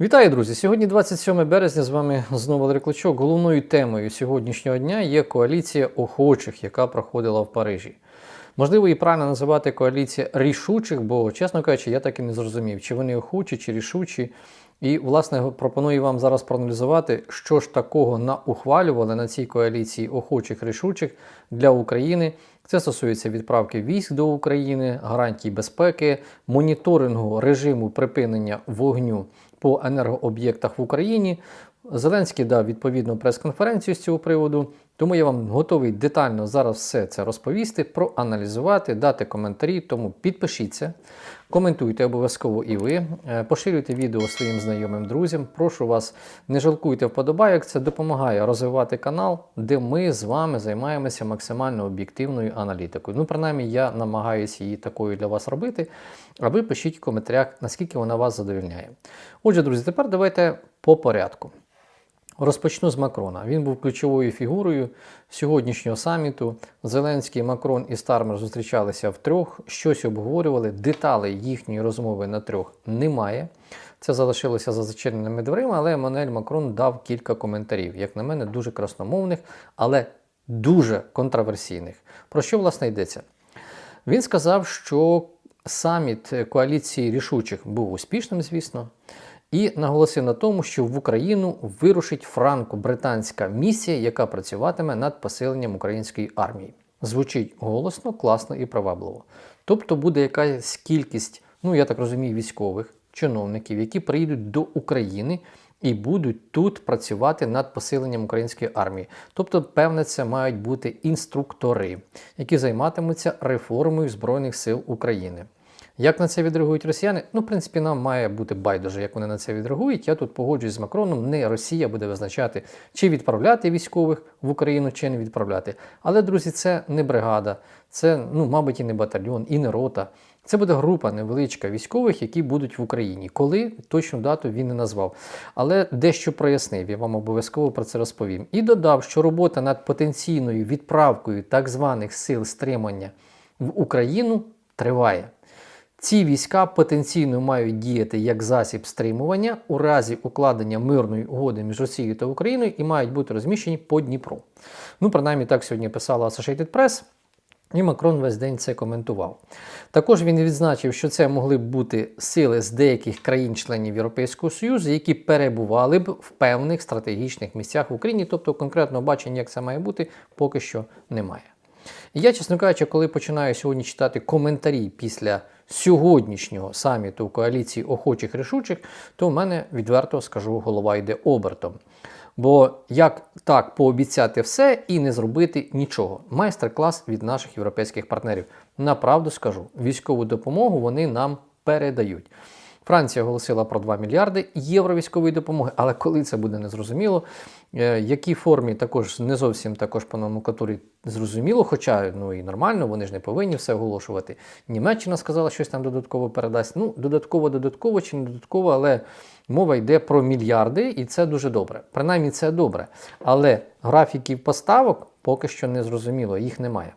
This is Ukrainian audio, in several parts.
Вітаю, друзі! Сьогодні 27 березня. З вами знову Валерій Клочок. Головною темою сьогоднішнього дня є коаліція охочих, яка проходила в Парижі. Можливо, і правильно називати коаліція рішучих, бо, чесно кажучи, я так і не зрозумів, чи вони охочі, чи рішучі. І, власне, пропоную вам зараз проаналізувати, що ж такого наухвалювали на цій коаліції охочих рішучих для України. Це стосується відправки військ до України, гарантій безпеки, моніторингу режиму припинення вогню по енергооб'єктах в Україні. Зеленський дав відповідну прес-конференцію з цього приводу, тому я вам готовий детально зараз все це розповісти, проаналізувати, дати коментарі. Тому підпишіться, коментуйте обов'язково і ви, е, поширюйте відео своїм знайомим друзям. Прошу вас, не жалкуйте вподобайок, це допомагає розвивати канал, де ми з вами займаємося максимально об'єктивною аналітикою. Ну, принаймні, я намагаюся її такою для вас робити. А ви пишіть в коментарях, наскільки вона вас задовільняє. Отже, друзі, тепер давайте по порядку. Розпочну з Макрона. Він був ключовою фігурою сьогоднішнього саміту. Зеленський, Макрон і Стармер зустрічалися втрьох, щось обговорювали. Деталей їхньої розмови на трьох немає. Це залишилося за зачиненими дверима, але Еммануель Макрон дав кілька коментарів, як на мене, дуже красномовних, але дуже контроверсійних. Про що власне йдеться? Він сказав, що саміт коаліції рішучих був успішним, звісно, і наголосив на тому, що в Україну вирушить франко-британська місія, яка працюватиме над посиленням української армії. Звучить голосно, класно і привабливо. Тобто буде якась кількість, ну я так розумію, військових чиновників, які приїдуть до України і будуть тут працювати над посиленням української армії. Тобто, певне, це мають бути інструктори, які займатимуться реформою Збройних сил України. Як на це відреагують росіяни? Ну, в принципі, нам має бути байдуже, як вони на це відреагують. Я тут погоджуюсь з Макроном. Не Росія буде визначати, чи відправляти військових в Україну, чи не відправляти. Але, друзі, це не бригада, це, ну, мабуть, і не батальйон, і не рота. Це буде група невеличка військових, які будуть в Україні. Коли точну дату він не назвав. Але дещо прояснив, я вам обов'язково про це розповім. І додав, що робота над потенційною відправкою так званих сил стримання в Україну триває. Ці війська потенційно мають діяти як засіб стримування у разі укладення мирної угоди між Росією та Україною і мають бути розміщені по Дніпру. Ну, принаймні, так сьогодні писала Associated Press. І Макрон весь день це коментував. Також він відзначив, що це могли б бути сили з деяких країн-членів Європейського Союзу, які перебували б в певних стратегічних місцях в Україні, тобто конкретного бачення, як це має бути, поки що немає. Я, чесно кажучи, коли починаю сьогодні читати коментарі після сьогоднішнього саміту коаліції охочих рішучих, то в мене відверто скажу, голова йде обертом. Бо як так пообіцяти все і не зробити нічого? Майстер-клас від наших європейських партнерів. Направду скажу, військову допомогу вони нам передають. Франція оголосила про 2 мільярди євро військової допомоги, але коли це буде незрозуміло, е, якій формі також не зовсім також по номенклатурі зрозуміло, хоча ну і нормально, вони ж не повинні все оголошувати. Німеччина сказала, щось там додатково передасть. Ну, додатково, додатково чи не додатково, але мова йде про мілярди, і це дуже добре. Принаймні, це добре. Але графіків поставок поки що не зрозуміло, їх немає.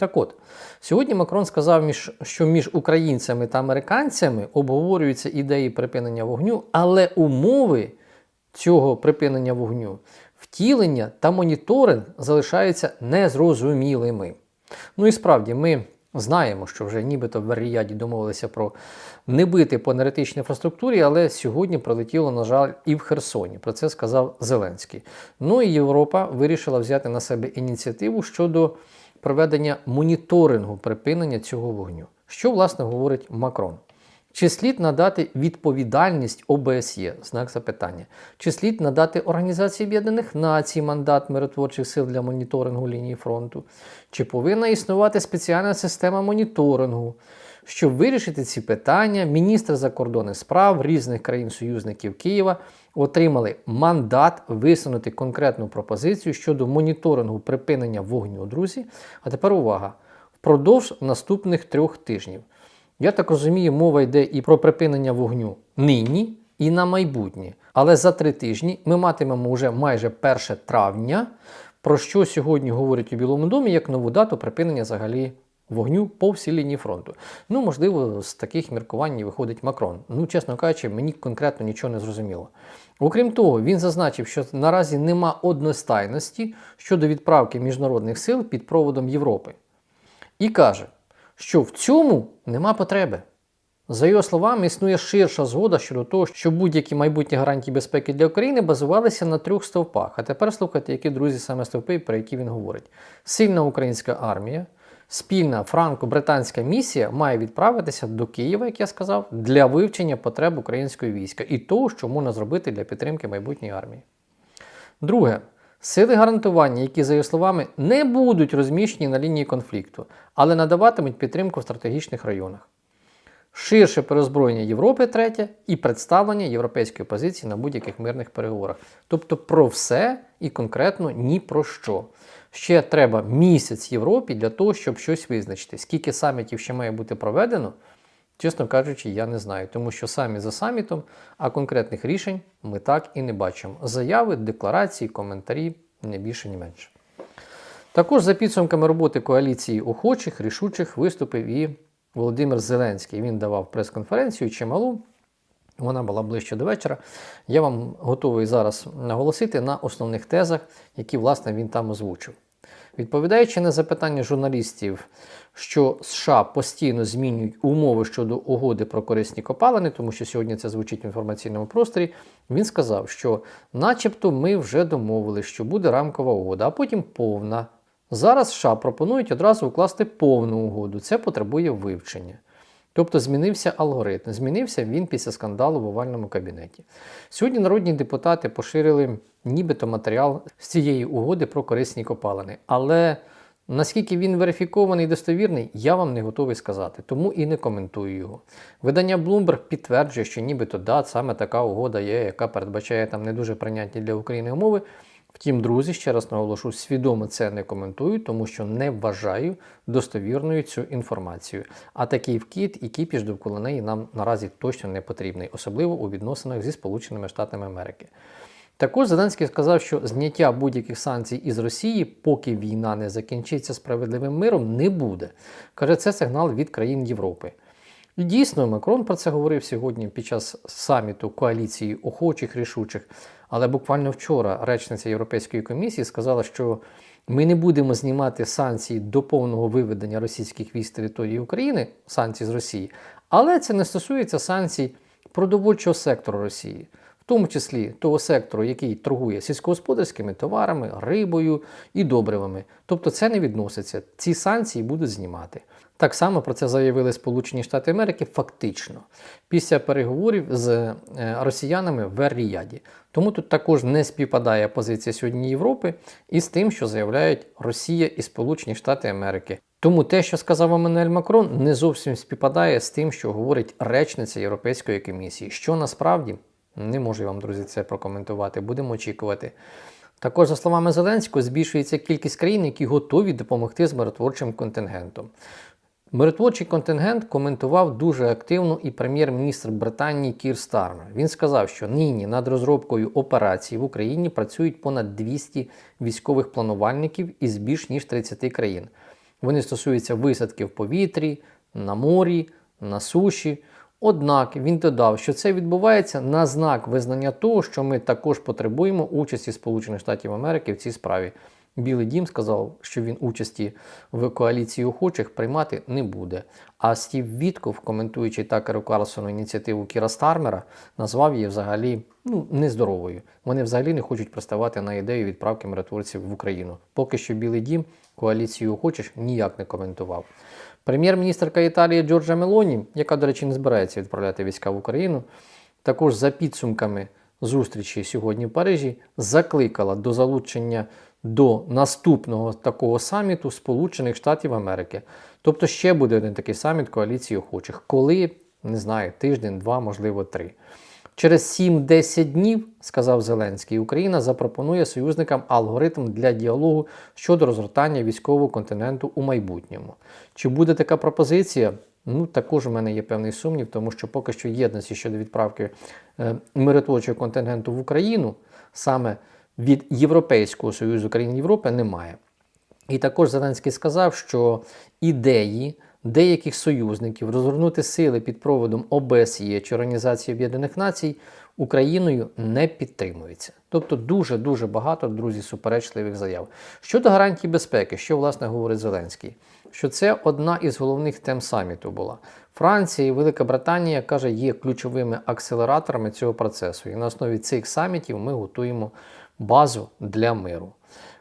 Так от, сьогодні Макрон сказав, що між українцями та американцями обговорюються ідеї припинення вогню, але умови цього припинення вогню, втілення та моніторинг залишаються незрозумілими. Ну і справді, ми знаємо, що вже нібито в Ріяді домовилися про не бити по енергетичній інфраструктурі, але сьогодні прилетіло, на жаль, і в Херсоні. Про це сказав Зеленський. Ну і Європа вирішила взяти на себе ініціативу щодо проведення моніторингу припинення цього вогню. Що, власне, говорить Макрон? Чи слід надати відповідальність ОБСЄ? Знак запитання. Чи слід надати Організації Об'єднаних Націй мандат миротворчих сил для моніторингу лінії фронту? Чи повинна існувати спеціальна система моніторингу? Щоб вирішити ці питання, міністри закордонних справ різних країн-союзників Києва отримали мандат висунути конкретну пропозицію щодо моніторингу припинення вогню, друзі. А тепер увага! Впродовж наступних трьох тижнів. Я так розумію, мова йде і про припинення вогню нині і на майбутнє. Але за три тижні ми матимемо вже майже 1 травня, про що сьогодні говорять у Білому домі як нову дату припинення взагалі вогню по всій лінії фронту. Ну, можливо, з таких міркувань виходить Макрон. Ну, чесно кажучи, мені конкретно нічого не зрозуміло. Окрім того, він зазначив, що наразі нема одностайності щодо відправки міжнародних сил під проводом Європи. І каже, що в цьому нема потреби. За його словами, існує ширша згода щодо того, що будь-які майбутні гарантії безпеки для України базувалися на трьох стовпах. А тепер слухайте, які друзі саме стовпи, про які він говорить: сильна українська армія, спільна франко-британська місія має відправитися до Києва, як я сказав, для вивчення потреб української війська і того, що можна зробити для підтримки майбутньої армії. Друге, сили гарантування, які, за його словами, не будуть розміщені на лінії конфлікту, але надаватимуть підтримку в стратегічних районах. Ширше перезброєння Європи, третє, і представлення європейської позиції на будь-яких мирних переговорах. Тобто про все і конкретно ні про що. Ще треба місяць Європі для того, щоб щось визначити. Скільки самітів ще має бути проведено, чесно кажучи, я не знаю. Тому що самі за самітом, а конкретних рішень ми так і не бачимо. Заяви, декларації, коментарі не більше, ні менше. Також за підсумками роботи коаліції охочих, рішучих виступив і Володимир Зеленський. Він давав прес-конференцію чималу. Вона була ближче до вечора. Я вам готовий зараз наголосити на основних тезах, які власне він там озвучив. Відповідаючи на запитання журналістів, що США постійно змінюють умови щодо угоди про корисні копалини, тому що сьогодні це звучить в інформаційному просторі, він сказав, що начебто ми вже домовилися, що буде рамкова угода, а потім повна. Зараз США пропонують одразу укласти повну угоду. Це потребує вивчення. Тобто змінився алгоритм. Змінився він після скандалу в овальному кабінеті. Сьогодні народні депутати поширили нібито матеріал з цієї угоди про корисні копалини. Але наскільки він верифікований і достовірний, я вам не готовий сказати, тому і не коментую його. Видання Bloomberg підтверджує, що нібито да, саме така угода є, яка передбачає там не дуже прийнятні для України умови. Втім, друзі, ще раз наголошу, свідомо це не коментую, тому що не вважаю достовірною цю інформацію. А такий вкид і кіпіш довкола неї нам наразі точно не потрібний, особливо у відносинах зі Сполученими Штатами Америки. Також Зеленський сказав, що зняття будь-яких санкцій із Росії, поки війна не закінчиться справедливим миром, не буде. Каже, це сигнал від країн Європи. Дійсно, Макрон про це говорив сьогодні під час саміту коаліції охочих рішучих. Але буквально вчора речниця Європейської комісії сказала, що ми не будемо знімати санкції до повного виведення російських військ території України, санкцій з Росії, але це не стосується санкцій продовольчого сектору Росії, тому числі того сектору, який торгує сільськогосподарськими товарами, рибою і добривами. Тобто це не відноситься. Ці санкції будуть знімати. Так само про це заявили Сполучені Штати Америки фактично після переговорів з е, росіянами в Ер-Ріяді. Тому тут також не співпадає позиція сьогодні Європи із тим, що заявляють Росія і Сполучені Штати Америки. Тому те, що сказав Еммануель Макрон, не зовсім співпадає з тим, що говорить речниця Європейської комісії. Що насправді не можу вам, друзі, це прокоментувати. Будемо очікувати. Також, за словами Зеленського, збільшується кількість країн, які готові допомогти з миротворчим контингентом. Миротворчий контингент коментував дуже активно і прем'єр-міністр Британії Кір Стармер. Він сказав, що нині над розробкою операцій в Україні працюють понад 200 військових планувальників із більш ніж 30 країн. Вони стосуються висадки в повітрі, на морі, на суші. Однак він додав, що це відбувається на знак визнання того, що ми також потребуємо участі Сполучених Штатів Америки в цій справі. Білий дім сказав, що він участі в коаліції охочих приймати не буде. А Стів Вітков, коментуючи Такеру Карлсону ініціативу Кіра Стармера, назвав її взагалі ну, нездоровою. Вони взагалі не хочуть приставати на ідею відправки миротворців в Україну. Поки що Білий дім коаліцію охочих ніяк не коментував. Прем'єр-міністрка Італії Джорджа Мелоні, яка, до речі, не збирається відправляти війська в Україну, також за підсумками зустрічі сьогодні в Парижі закликала до залучення до наступного такого саміту Сполучених Штатів Америки. Тобто ще буде один такий саміт коаліції охочих. Коли, не знаю, тиждень, два, можливо, три. Через 7-10 днів, сказав Зеленський, Україна запропонує союзникам алгоритм для діалогу щодо розгортання військового континенту у майбутньому. Чи буде така пропозиція? Ну, також у мене є певний сумнів, тому що поки що єдності щодо відправки е, миротворчого контингенту в Україну саме від Європейського Союзу країн Європи немає. І також Зеленський сказав, що ідеї деяких союзників розгорнути сили під проводом ОБСЄ чи Організації Об'єднаних Націй Україною не підтримується. Тобто дуже-дуже багато, друзі, суперечливих заяв. Щодо гарантій безпеки, що власне говорить Зеленський, що це одна із головних тем саміту була. Франція і Велика Британія каже, є ключовими акселераторами цього процесу. І на основі цих самітів ми готуємо базу для миру.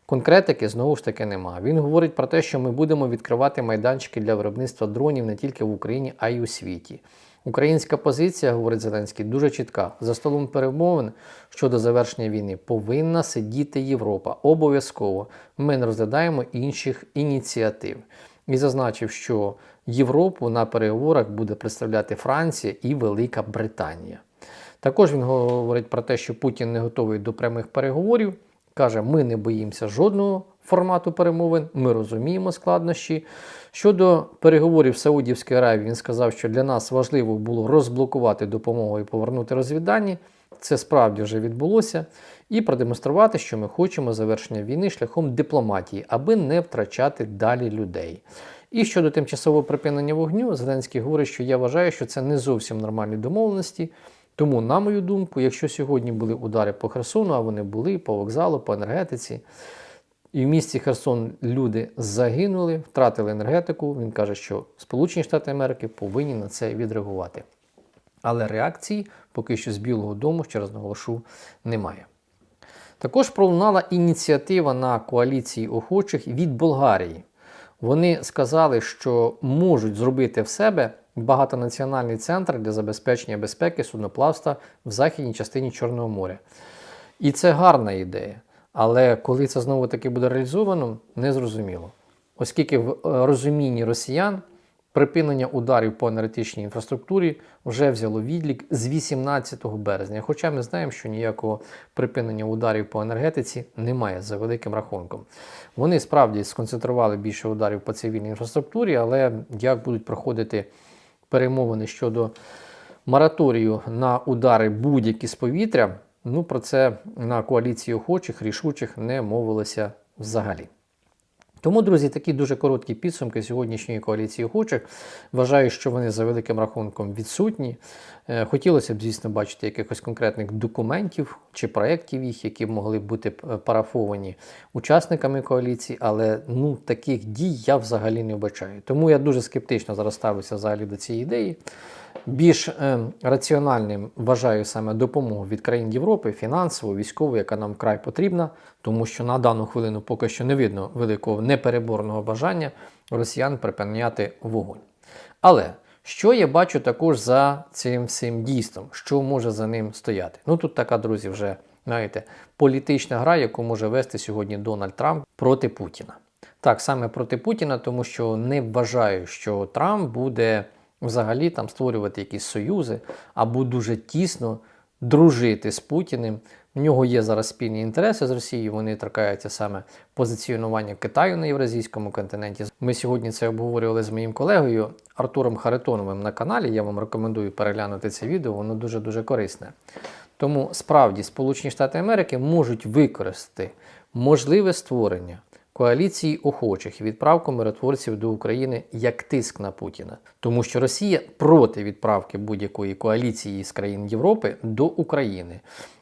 Конкретики знову ж таки нема. Він говорить про те, що ми будемо відкривати майданчики для виробництва дронів не тільки в Україні, а й у світі. Українська позиція, говорить Зеленський, дуже чітка. За столом перемовин щодо завершення війни повинна сидіти Європа. Обов'язково ми не розглядаємо інших ініціатив. І зазначив, що Європу на переговорах буде представляти Франція і Велика Британія. Також він говорить про те, що Путін не готовий до прямих переговорів. Каже, ми не боїмося жодного формату перемовин, ми розуміємо складнощі. Щодо переговорів в Саудівській Аравії, він сказав, що для нас важливо було розблокувати допомогу і повернути розвіддані. Це справді вже відбулося, і продемонструвати, що ми хочемо завершення війни шляхом дипломатії, аби не втрачати далі людей. І щодо тимчасового припинення вогню, Зеленський говорить, що я вважаю, що це не зовсім нормальні домовленості. Тому, на мою думку, якщо сьогодні були удари по Херсону, а вони були по вокзалу, по енергетиці, і в місті Херсон люди загинули, втратили енергетику. Він каже, що Сполучені Штати Америки повинні на це відреагувати. Але реакції поки що з Білого Дому, ще раз наголошу, немає. Також пролунала ініціатива на коаліції охочих від Болгарії. Вони сказали, що можуть зробити в себе багатонаціональний центр для забезпечення безпеки судноплавства в західній частині Чорного моря. І це гарна ідея. Але коли це знову таки буде реалізовано, незрозуміло. Оскільки в е, розумінні росіян припинення ударів по енергетичній інфраструктурі вже взяло відлік з 18 березня. Хоча ми знаємо, що ніякого припинення ударів по енергетиці немає за великим рахунком. Вони справді сконцентрували більше ударів по цивільній інфраструктурі, але як будуть проходити перемовини щодо мораторію на удари будь-які з повітря, ну про це на коаліції охочих, рішучих не мовилося взагалі. Тому, друзі, такі дуже короткі підсумки сьогоднішньої коаліції охочих. Вважаю, що вони за великим рахунком відсутні. Е, хотілося б, звісно, бачити якихось конкретних документів чи проєктів їх, які могли бути парафовані учасниками коаліції, але ну, таких дій я взагалі не вбачаю. Тому я дуже скептично зараз ставлюся взагалі до цієї ідеї. Більш е, раціональним вважаю саме допомогу від країн Європи, фінансову, військову, яка нам вкрай потрібна, тому що на дану хвилину поки що не видно великого непереборного бажання росіян припиняти вогонь. Але що я бачу також за цим всім дійством, що може за ним стояти? Ну тут така, друзі, вже знаєте, політична гра, яку може вести сьогодні Дональд Трамп проти Путіна. Так, саме проти Путіна, тому що не вважаю, що Трамп буде взагалі там створювати якісь союзи або дуже тісно дружити з Путіним. У нього є зараз спільні інтереси з Росією, вони торкаються саме позиціонування Китаю на євразійському континенті. Ми сьогодні це обговорювали з моїм колегою Артуром Харитоновим на каналі. Я вам рекомендую переглянути це відео, воно дуже-дуже корисне. Тому справді Сполучені Штати Америки можуть використати можливе створення коаліції охочих відправку миротворців до України як тиск на Путіна, тому що Росія проти відправки будь-якої коаліції з країн Європи до України.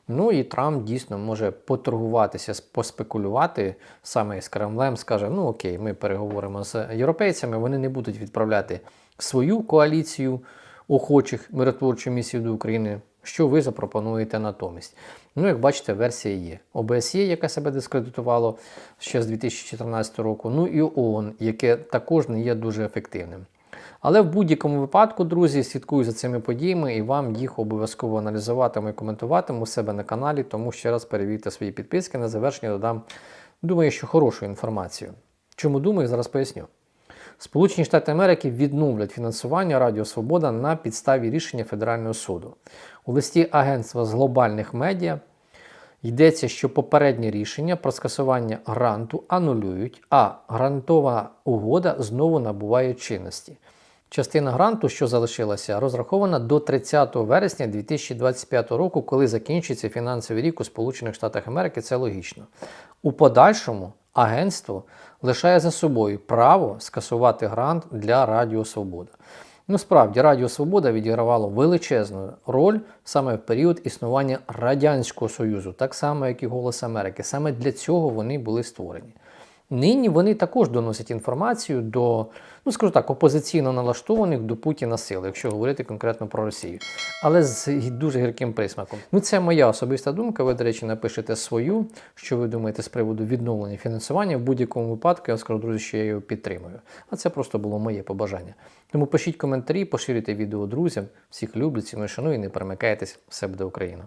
Ну і Трамп дійсно може поторгуватися, поспекулювати саме з Кремлем, скаже: ну окей, ми переговоримо з європейцями, вони не будуть відправляти свою коаліцію охочих миротворчу місію до України. Що ви запропонуєте натомість? Ну, як бачите, версія є. ОБСЄ, яке себе дискредитувало ще з 2014 року, ну і ООН, яке також не є дуже ефективним. Але в будь-якому випадку, друзі, слідкую за цими подіями і вам їх обов'язково аналізуватиму і коментуватиму у себе на каналі, тому ще раз перевірте свої підписки. На завершення додам, думаю, що хорошу інформацію. Чому думаю, зараз поясню. Сполучені Штати Америки відновлять фінансування Радіо Свобода на підставі рішення Федерального суду. У листі Агентства з глобальних медіа йдеться, що попереднє рішення про скасування гранту анулюють, а грантова угода знову набуває чинності. Частина гранту, що залишилася, розрахована до 30 вересня 2025 року, коли закінчиться фінансовий рік у Сполучених Штатах Америки. Це логічно. У подальшому агентство лишає за собою право скасувати грант для Радіо Свобода. Ну, справді, Радіо Свобода відігравало величезну роль саме в період існування Радянського Союзу, так само, як і Голос Америки. Саме для цього вони були створені. Нині вони також доносять інформацію до, ну скажу так, опозиційно налаштованих до Путіна сил, якщо говорити конкретно про Росію, але з дуже гірким присмаком. Ну, це моя особиста думка. Ви, до речі, напишете свою, що ви думаєте з приводу відновлення фінансування. В будь-якому випадку я скажу, друзі, що я його підтримую. А це просто було моє побажання. Тому пишіть коментарі, поширюйте відео друзям. Всіх люблю, ціную, шаную і не перемикайтесь. Все буде Україна.